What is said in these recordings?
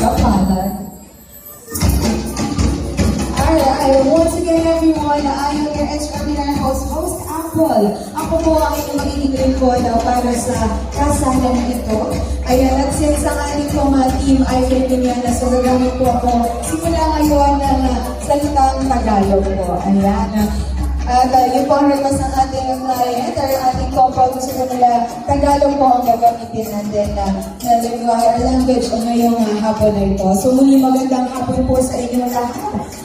Kapalan. Alright, once again everyone, I am your extraordinary host, host Apple. Ako po ang inyong magiging lingkod para sa kasalan ito. Ayan, at since ang ating pong uh, team ay Filipiniana, so gagamit po ako simula ngayon ng uh, salitang Tagalog po. Ayan. At uh, yun po ang request ng ating client or couple. Gusto nila Tagalog po ang gagamitin natin na, na lingua or language o ngayong uh, hapon na ito. So muli magandang hapon po sa inyong lahat.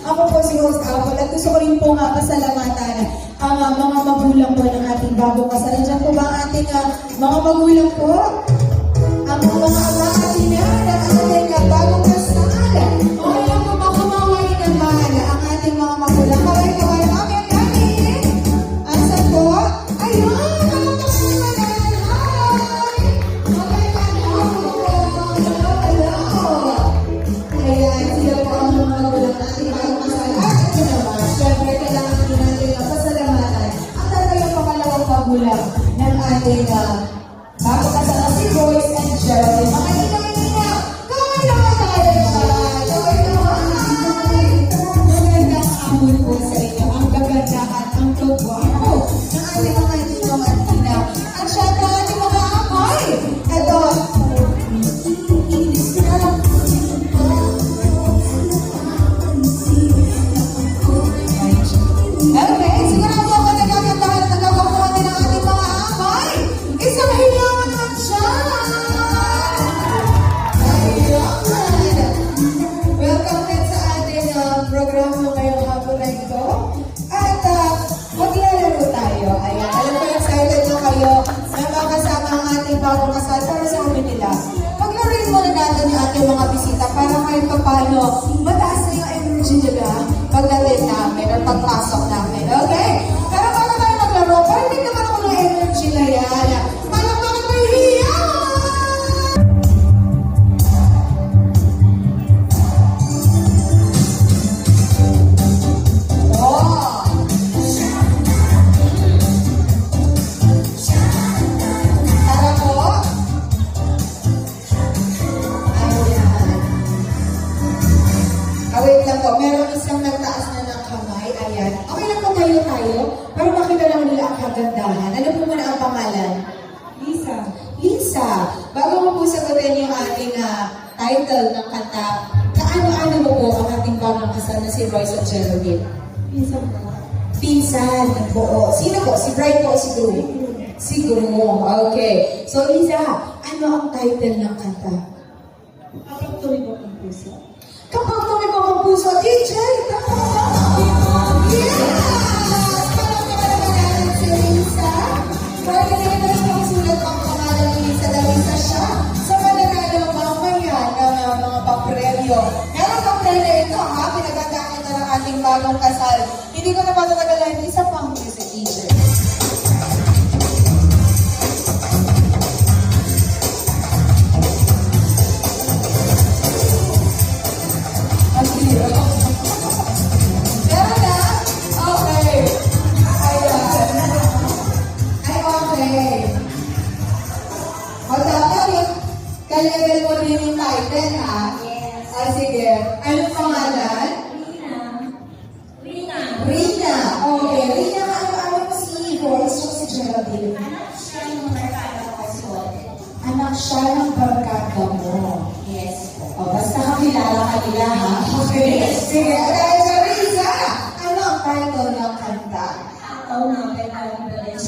Ako po si Host Apple at gusto ko rin po nga pasalamatan ang uh, mga magulang po ng ating bagong kasal. Diyan po ba ang ating uh, mga magulang po? Ang mga ama magulang ng ating uh, bagong kasal na si Royce and Geraldine. Mga ating bagong kasal para sa amin nila. Paglaruin muna natin yung ating mga bisita para kahit papano mataas na yung energy nila pagdating namin or pagpasok namin. Okay? Lisa. Bago mo po sagutin yung ating ah, title ng kanta, kaano-ano mo po ang ating bagong kasal na si Royce at Geraldine? Pinsan po. Pinsan buo. Sino po? Si Bright po o si Groom? Si Groom. Okay. So, Lisa, ano ang title ng kanta? Kapag mo ang puso. Kapag kami mga puso, DJ, tama! Okay. Rina, ano-ano mo si si Geraldine? Anak siya ng merkado ko Anak siya ng barkada mo. Yes po. Basta kakilala ka nila, ha? Okay. Sige. Dahil sa Risa, ano ang title ng kanta? Ako na pwede ko rin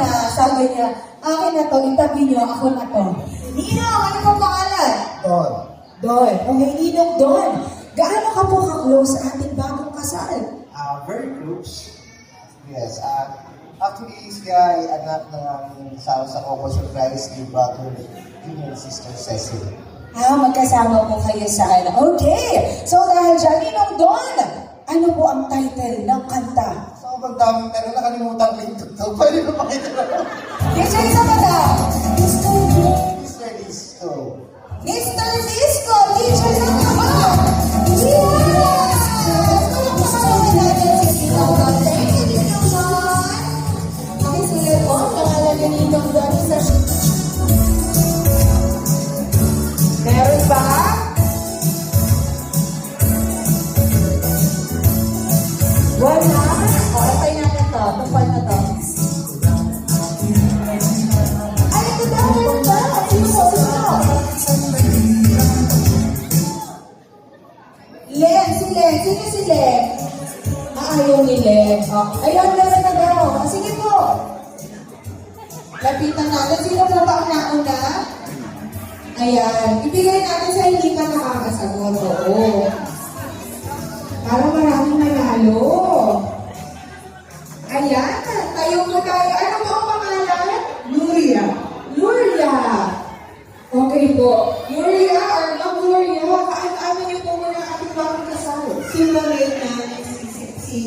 na, sabi niya, akin na to, itabi niyo, ako na to. Ninong, ano pong pangalan? Don. Don. Okay, Ninong Don. Gaano ka po ka-close sa ating bagong kasal? Uh, very close. Yes. Uh, actually, si Guy, anak ng asawa sa Coco Surprise ni brother and Sister Cecil. Ah, magkasama po kayo sa ano. Okay. So dahil dyan, Ninong Don, ano po ang title ng kanta? So, pag daming tanong, nakalimutan ko ito. So, pwede ba makita na? DJ sa mata. Mr. Disco. Mr. Disco, Ni Len. Oh, ayun, meron na daw. Ah, Sige po. Lapitan natin. Sino po ba ang nauna? Ayan. Ibigay natin sa hindi pa nakakasagot. Oo. Para maraming manalo. Ayan. Tayo po tayo. Ano po ang pangalan? Luria. Luria. Okay po. Luria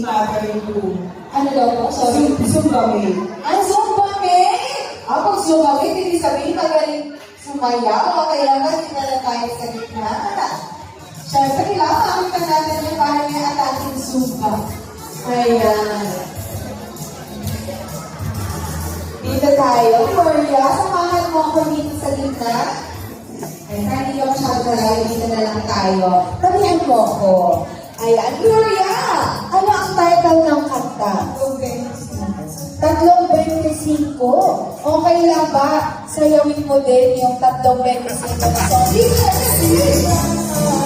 si Father Boom. Ano daw po? Sorry. Simbahin. Ang Zumba May! Ah, pag Zumba May, hindi sabihin magaling sumayaw. Kailangan hindi na tayo sa gitna. Siyempre, kailangan makita natin yung parang yung at ating Zumba. Ayan. Dito tayo. Gloria, samahan mo ako dito sa gitna. Ay, hindi ka masyado malayo, dito na lang tayo. Tamihan mo ako. Ayan. Gloria, title ng kanta? Tatlong 25. Okay lang ba? Sayawin mo din yung tatlong 25 na song.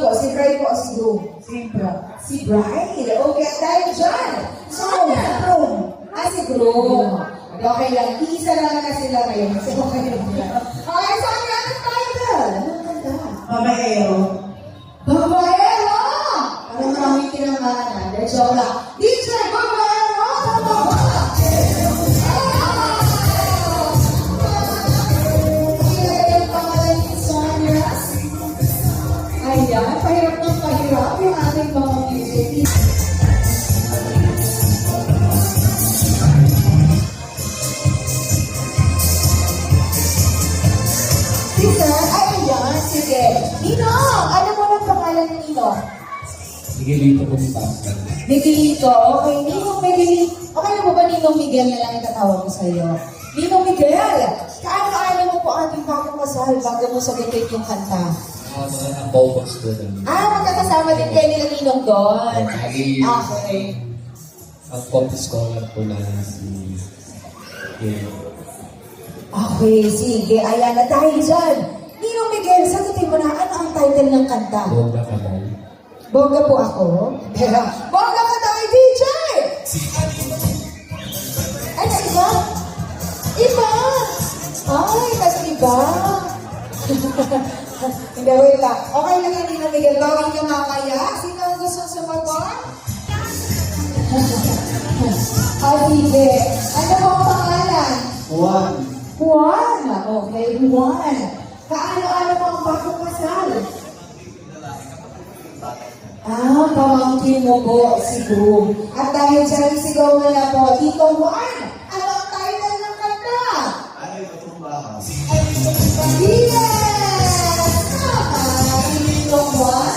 Po? Si Bray po si Bro? Siyempre. Si Bray. Okay, dahil dyan. Sonia! Boom. Ah, si Bro. Okay lang. Iisa lang na sila ngayon. So, okay lang. Okay, Sonia, anong title? Anong kanta? Babaero. Babaero! Parang kami kinamanan. Dahil joke lang. Sige, dito po si Pascal. Miguelito, okay. Ninong Miguel, okay na po ba Ninong Miguel na lang itatawag ko sa iyo? Ninong Miguel, kaano-ano mo po ang ating bagong kasal bago mo sagutin yung kanta? Mga napopos po namin. Ah, magkakasama din kayo nila Ninong doon. Lagi Okay. ang pop scholar po namin si Gil. Okay, sige. Ayan na dahil dyan. Ninong Miguel, sagutin mo na ano ang title ng kanta? Buong na kamay. Bongga po ako. Pero, bongga ka tayo, DJ! Ay, na iba? Iba! Ay, mas iba. Hindi, wait lang. Okay lang yan, Nina Miguel. Bawal ka mamaya. Sino ang gusto sumagot? Ah, sige. Ano po ang pangalan? Juan. Juan. Okay, Juan. Kaano-ano po ang bagong kasal? Ah, pamangkin mo po si Groom. At dahil dyan, sigaw mo na po, Tito Juan, ano ang title ng kanta? Ano yung itong bahay? Yes! Tama, Tito Juan.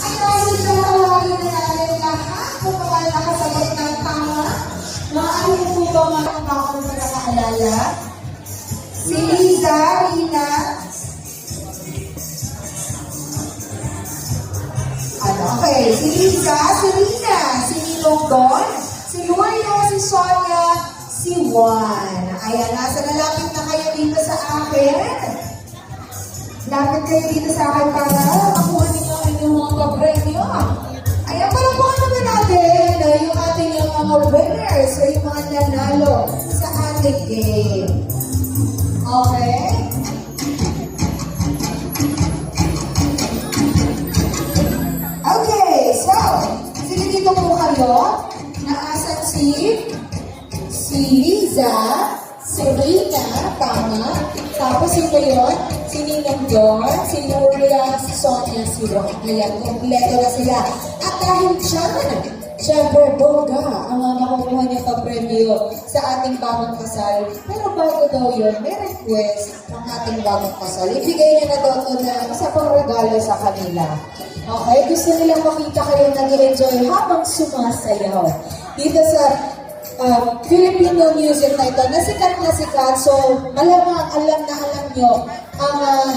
At dahil dyan, tawagin na natin lahat kung mga nakasagot ng tama. Maaari mo po ba bakal sa nakaalala? Si Liza, si Rina, si Ninong si Gloria, si Sonia, si Juan. Ayan, nasa nalapit na kayo dito sa akin. Lapit kayo dito sa akin para makuha ninyo ang inyong mga papremyo. Ayan, palakpakan naman natin uh, yung ating yung mga winners o yung mga nanalo sa ating game. Okay, Naasan si Liza, si Rina, tama. Tapos sino yun? Si Ninong Dor, si Nuria, si Sonia, si Ron. Ayan, kompleto na sila. At dahil dyan, syempre, bongga ang mga makukuha niya pa-premyo sa ating bagong kasal. Pero bago daw yun, may request ng ating bagong kasal. Ibigay niya na daw ito na isa pang sa kanila. Okay, gusto nilang makita kayo nag-enjoy habang sumasayaw. Dito sa uh, Filipino music na ito, na sikat na sikat. So, malamang alam na alam nyo ang, uh,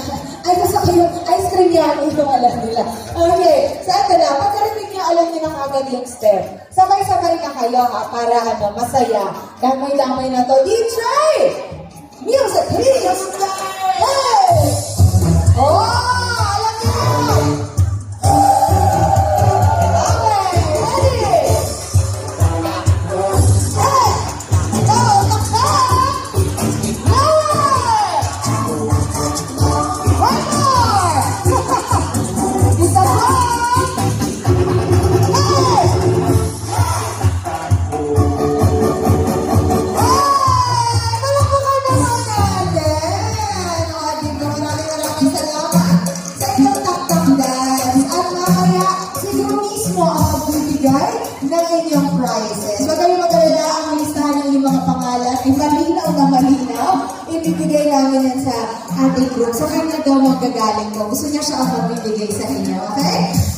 ay ko yung ice cream yan, yung alam nila. Okay, so ito na, pagkarinig nyo, alam nyo na kagad yung step. Sabay-sabay na kayo ha, para ano, masaya. Damay-damay na to. DJ! Music, please! Hey! Oh! Ibibigay namin yan sa ating group. Sa kanya daw magagaling ko. Gusto niya siya ang magbibigay sa inyo. Okay?